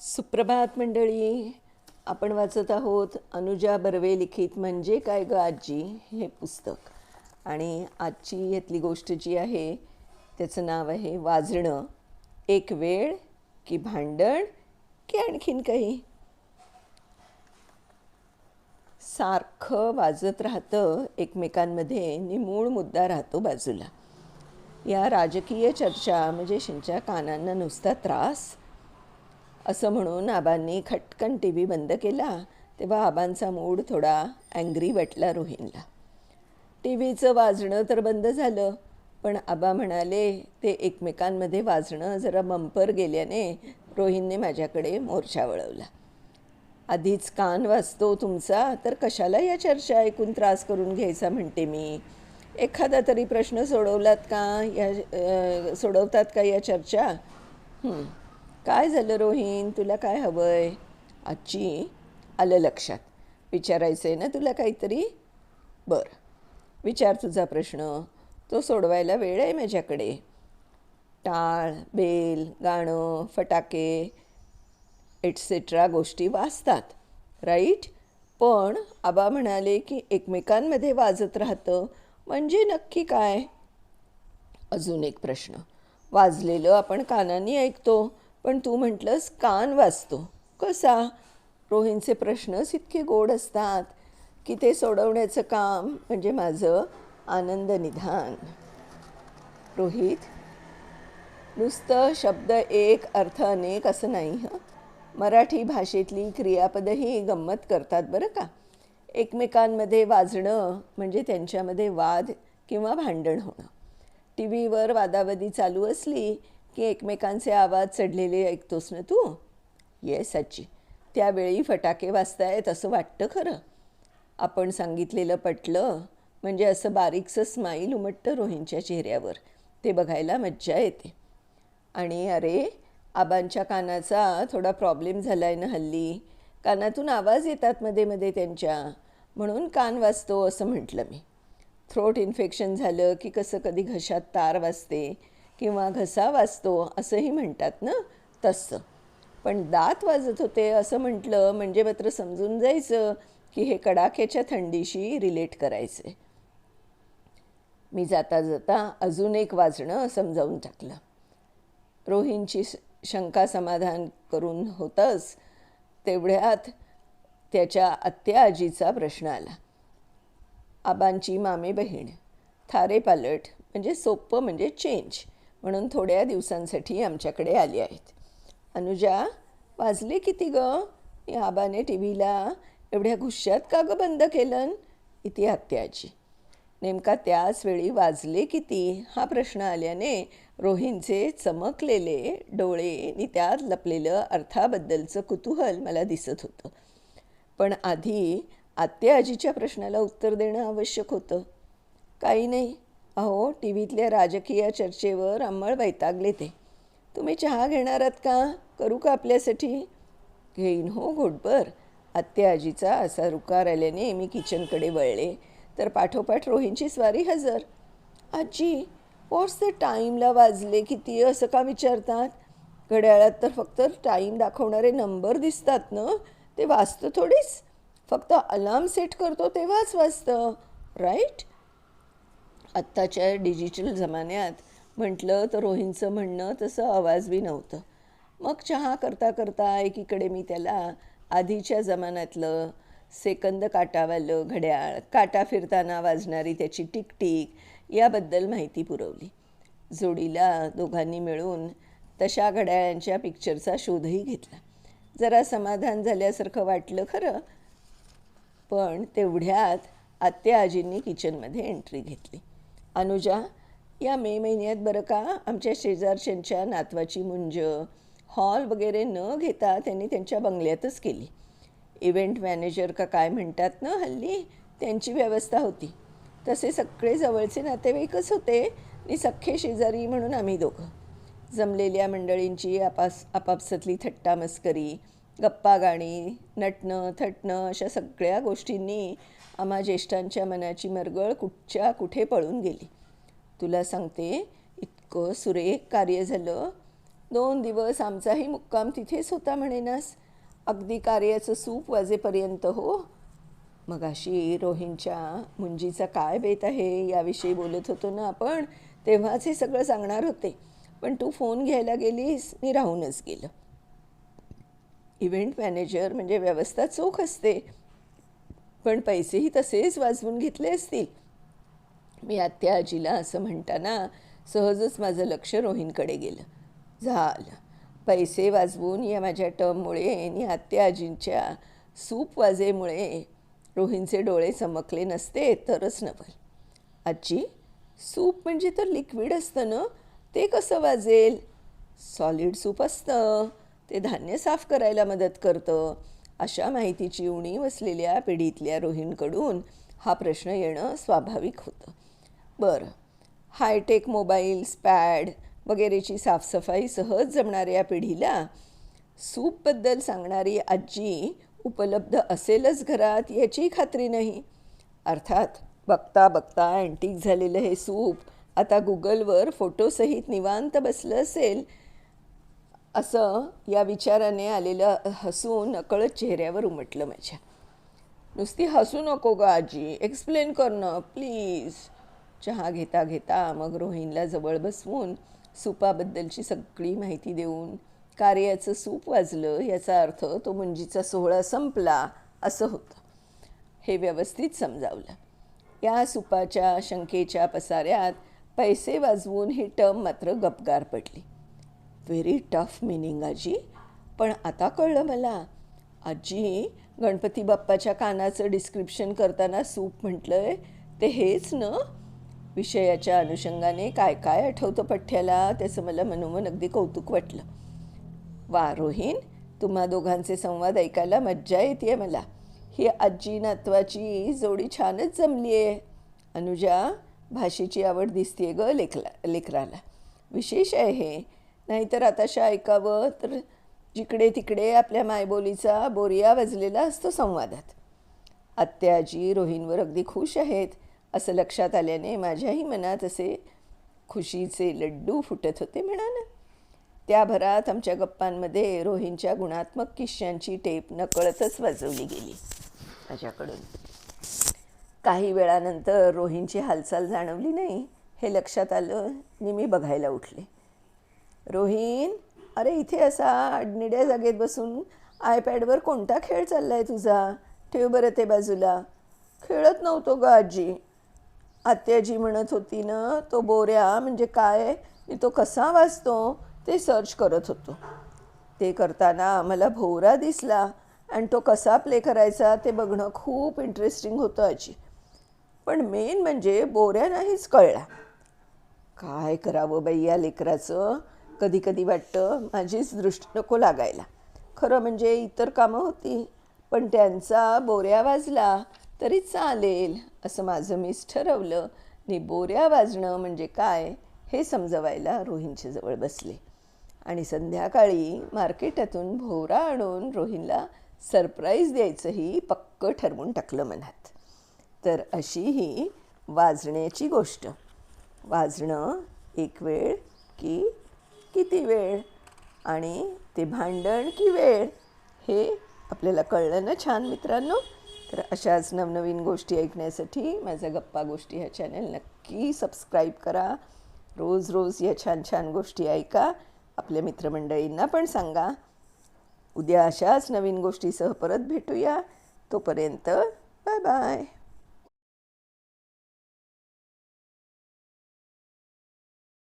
सुप्रभात मंडळी. आपण वाचत आहोत अनुजा बर्वे लिखित म्हणजे काय ग आजी? हे पुस्तक. आणि आजची यातली गोष्ट जी आहे त्याचं नाव आहे वाजणं. एक वेळ की भांडण की आणखीन काही? सारखं वाजत राहतं एकमेकांमध्ये आणि मूळ मुद्दा राहतो बाजूला. या राजकीय चर्चा म्हणजे शिंच्या कानांना नुसता त्रास असं म्हणून आबांनी खटकन टी व्ही बंद केला तेव्हा आबांचा मूड थोडा अँग्री वाटला रोहिनला टी व्हीचं वाजणं तर बंद झालं पण आबा म्हणाले ते एकमेकांमध्ये वाजणं जरा बंपर गेल्याने रोहिणने माझ्याकडे मोर्चा वळवला. आधीच कान वाजतो तुमचा तर कशाला या चर्चा ऐकून त्रास करून घ्यायचा म्हणते मी? एखादा तरी प्रश्न सोडवलात का या सोडवतात का या चर्चा? हं. काय झालं रोहिण तुला काय हवं आहे आजी आलं लक्षात. विचारायचं आहे ना तुला काहीतरी? बरं. विचार तुझा प्रश्न. तो सोडवायला वेळ आहे माझ्याकडे. टाळ बेल गाणं फटाके एटसेट्रा गोष्टी वाजतात. राईट पण आबा म्हणाले की एकमेकांमध्ये वाजत राहतं. म्हणजे नक्की काय? अजून एक प्रश्न. वाजलेलं आपण कानाने ऐकतो. पण तू म्हटलंस कान वाजतो. कसा? रोहिणचे प्रश्नच इतके गोड असतात की ते सोडवण्याचं काम म्हणजे माझं आनंद निधान. रोहित नुसतं शब्द एक अर्थ अनेक असं नाही हं? मराठी भाषेतली क्रियापदही गंमत करतात बरं का? एकमेकांमध्ये वाजणं म्हणजे त्यांच्यामध्ये वाद किंवा भांडण होणं. टी व्हीवर वादावादी चालू असली की एकमेकांचे आवाज चढलेले ऐकतोस ना तू? येस आजी त्यावेळी फटाके वाजतायत असं वाटतं खरं. आपण सांगितलेलं पटलं म्हणजे असं बारीकसं स्माईल उमटतं रोहिणच्या चेहऱ्यावर. ते बघायला मज्जा येते. आणि अरे आबांच्या कानाचा थोडा प्रॉब्लेम झाला आहे ना हल्ली? कानातून आवाज येतात मध्ये मध्ये त्यांच्या. म्हणून कान वाजतो असं म्हटलं मी. थ्रोट इन्फेक्शन झालं की कसं कधी घशात तार वाजते? किंवा घसा वाजतो असंही म्हणतात ना? तसं. पण दात वाजत होते असं म्हटलं म्हणजे मात्र समजून जायचं की हे कडाक्याच्या थंडीशी रिलेट करायचे. मी जाता जाता अजून एक वाजणं समजावून टाकलं. रोहिणची शंका समाधान करून होतंच तेवढ्यात त्याच्या आत्या आजीचा प्रश्न आला. आबांची मामे बहीण थारे पालट म्हणजे सोपं म्हणजे चेंज. म्हणून थोड्या दिवसांसाठी आमच्याकडे आली आहेत. अनुजा वाजले किती ग? या आबाने टी व्हीला एवढ्या गुश्शात का ग बंद केलं इथे आत्याची नेमका त्याच वेळी वाजले किती? हा प्रश्न आल्याने रोहिणचे चमकलेले डोळे आणि त्यात लपलेलं अर्थाबद्दलचं कुतूहल मला दिसत होतं. पण आधी आत्या आजीच्या प्रश्नाला उत्तर देणं आवश्यक होतं. काही नाही. अहो टी व्हीतल्या राजकीय चर्चेवर अंमळ वैतागले ते. तुम्ही चहा घेणार आहात का? करू का आपल्यासाठी? घेईन हो घोटभर. आत्या आजीचा असा रुकार आल्याने मी किचनकडे वळले. तर पाठोपाठ रोहिणची स्वारी हजर. आजी वॉट्स द टाईमला वाजले किती असं का विचारतात? घड्याळात तर फक्त टाईम दाखवणारे नंबर दिसतात ना? ते वाचतं थोडीच. फक्त अलार्म सेट करतो तेव्हाच वाचतं राईट आत्ताच्या डिजिटल जमान्यात म्हटलं तर रोहिणचं म्हणणं तसं आवाजबी नव्हतं. मग चहा करता करता एकीकडे मी त्याला आधीच्या जमान्यातलं सेकंद काटावालं घड्याळ काटा फिरताना वाजणारी त्याची टिकटिक याबद्दल माहिती पुरवली. जोडीला दोघांनी मिळून तशा घड्याळांच्या पिक्चरचा शोधही घेतला. जरा समाधान झाल्यासारखं वाटलं खरं पण तेवढ्यात आत्या आजींनी किचनमध्ये एंट्री घेतली. अनुजा या मे महिन्यात बरं का आमच्या शेजारच्यांच्या नातवाची मुंज हॉल वगैरे न घेता त्यांनी त्यांच्या बंगल्यातच केली. इव्हेंट मॅनेजर का काय म्हणतात ना हल्ली त्यांची व्यवस्था होती. तसे सगळे जवळचे नातेवाईकच होते आणि सख्खे शेजारी म्हणून आम्ही दोघं. जमलेल्या मंडळींची आपास आपापसातली थट्टा मस्करी गप्पा गाणी नटणं थटणं अशा सगळ्या गोष्टींनी आम्हा ज्येष्ठांच्या मनाची मरगळ कुठच्या कुठे पळून गेली? तुला सांगते इतकं सुरेख कार्य झालं. दोन दिवस आमचाही मुक्काम तिथेच होता म्हणेनास. अगदी कार्याचं सूप वाजेपर्यंत हो. मग अशी रोहिणच्या मुंजीचा काय बेत आहे याविषयी बोलत होतो ना आपण तेव्हाच हे सगळं सांगणार होते. पण तू फोन घ्यायला गेलीस मी राहूनच गेलं. इव्हेंट मॅनेजर म्हणजे व्यवस्था चोख असते. पण पैसेही तसेच वाजवून घेतले असतील. मी आत्या आजीला असं म्हणताना सहजच माझं लक्ष रोहिणकडे गेलं. झालं. पैसे वाजवून या माझ्या टर्ममुळे आणि आत्या आजींच्या सूप वाजेमुळे रोहिणचे डोळे चमकले नसते तरच नवल. आजी सूप म्हणजे तर लिक्विड असतं ना? ते कसं वाजेल? सॉलिड सूप असतं. ते धान्य साफ करायला मदत करतं. अशा माहितीची उणीव असलेल्या पिढीतल्या रोहिणकडून हा प्रश्न येणं स्वाभाविक होतं. बरं हायटेक मोबाईल्स पॅड वगैरेची साफसफाई सहज जमणाऱ्या पिढीला सूपबद्दल सांगणारी आजी उपलब्ध असेलच घरात याची खात्री नाही. अर्थात बघता बघता अँटिक झालेलं हे सूप आता गुगलवर फोटोसहित निवांत बसलं असेल असं या विचाराने आलेलं हसू नकळत चेहऱ्यावर उमटलं माझ्या. नुसती हसू नको ग आजी एक्सप्लेन करणं प्लीज चहा घेता घेता मग रोहिणीला जवळ बसवून सूपाबद्दलची सगळी माहिती देऊन कार्याचं सूप वाजलं याचा अर्थ तो मुंजीचा सोहळा संपला असं होतं. हे व्यवस्थित समजावलं. या सुपाच्या शंकेच्या पसाऱ्यात पैसे वाजवून ही टर्म मात्र गपगार पडली. व्हेरी टफ मिनिंग आजी. पण आता कळलं मला. आजी गणपती बाप्पाच्या कानाचं डिस्क्रिप्शन करताना सूप म्हटलंय ते हेच ना? विषयाच्या अनुषंगाने काय काय आठवतं पठ्ठ्याला त्याचं मला मनोमन अगदी कौतुक वाटलं. वा रोहिण तुम्हा दोघांचे संवाद ऐकायला मज्जा येते मला. ही आजी नातवाची जोडी छानच जमली आहे अनुजा भाषेची आवड दिसते ग लेखला लेकराला. विशेष आहे हे. नाहीतर आताशा ऐकावं तर जिकडे तिकडे आपल्या मायबोलीचा बोरिया वाजलेला असतो संवादात. आत्याजी रोहिणवर अगदी खुश आहेत असं लक्षात आल्याने माझ्याही मनात असे खुशीचे लड्डू फुटत होते म्हणा ना त्या भरात आमच्या गप्पांमध्ये रोहिणच्या गुणात्मक किश्यांची टेप नकळतच वाजवली गेली. माझ्याकडून. काही वेळानंतर रोहिणची हालचाल जाणवली नाही हे लक्षात आलं आणि मी बघायला उठले. रोहिण अरे इथे असा अडनिड्या जागेत बसून आयपॅडवर कोणता खेळ चाललाय तुझा? ठेव बरं ते बाजूला. खेळत नव्हतो ग आजी. आत्याजी म्हणत होती ना तो बोऱ्या म्हणजे काय? मी तो कसा वाचतो? ते सर्च करत होतो. ते करताना मला भोवरा दिसला आणि तो कसा प्ले करायचा ते बघणं खूप इंटरेस्टिंग होतं आजी. पण मेन म्हणजे बोऱ्या नाहीच कळला. काय करावं बाई या लेकराचं? कधी कधी वाटतं माझीच दृष्टी नको लागायला. खरं म्हणजे इतर कामं होती पण त्यांचा बोऱ्या वाजला तरी चालेल असं माझं मीच ठरवलं. आणि बोऱ्या वाजणं म्हणजे काय हे समजवायला रोहिणच्या जवळ बसले. आणि संध्याकाळी मार्केटातून भोवरा आणून रोहिणला सरप्राईज द्यायचंही पक्क ठरवून टाकलं मनात. तर अशी ही वाजण्याची गोष्ट. वाजणं एक वेळ की किती वेळ आणि ते भांडण की वेळ हे आपल्याला कळलं ना छान मित्रांनो? तर अशाच नवनवीन गोष्टी ऐकण्यासाठी माझा गप्पा गोष्टी ह्या चॅनल नक्की सबस्क्राईब करा. रोज रोज या छान छान गोष्टी ऐका. आपल्या मित्रमंडळींना पण सांगा. उद्या अशाच नवीन गोष्टीसह परत भेटूया. तोपर्यंत बाय बाय